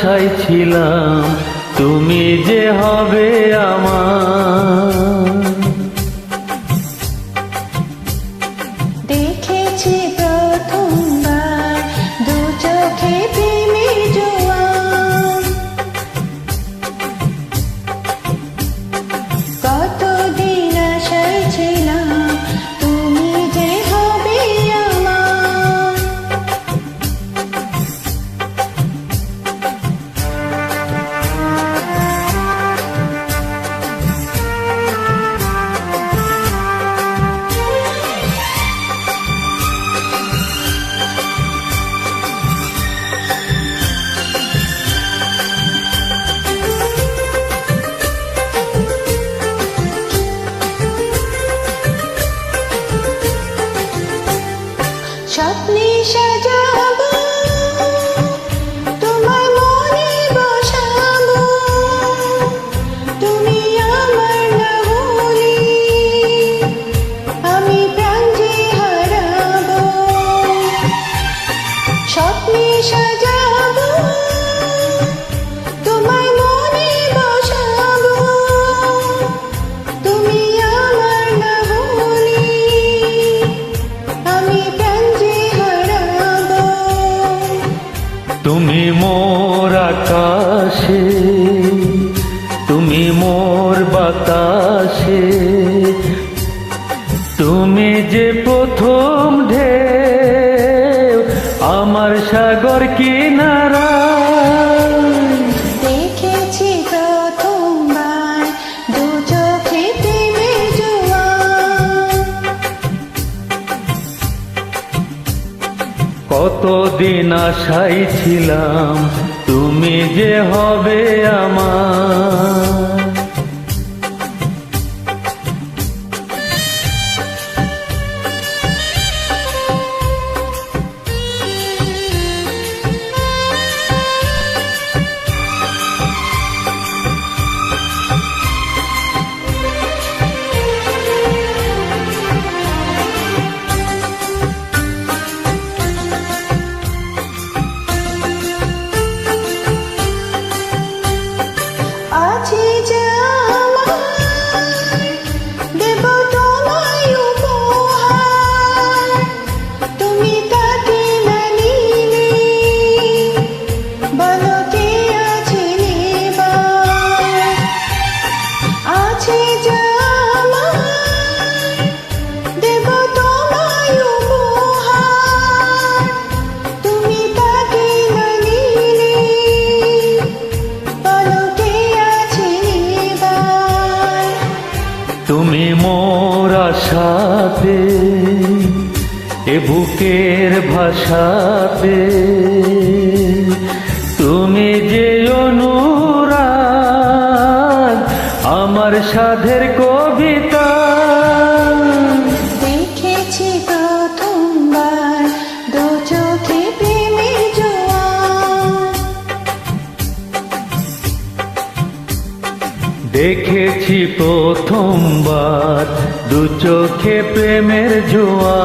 আশায় ছিলাম তুমি যে হবে আমার। chutney মোর আকাশে তুমি মোর বাতাসে। তুমি যে প্রথম ঢে আমার সাগর কিনারা কতদিন আশাই ছিলাম তুমি যে হবে আমার বুকের ভাষাতে তুমি যে অনুরাগ আমার সাধের কবিতা। দেখেছি প্রথমবার দু চোখে প্রেমে দেখে দেখেছি প্রথমবার দু চোখে প্রেমের জোয়া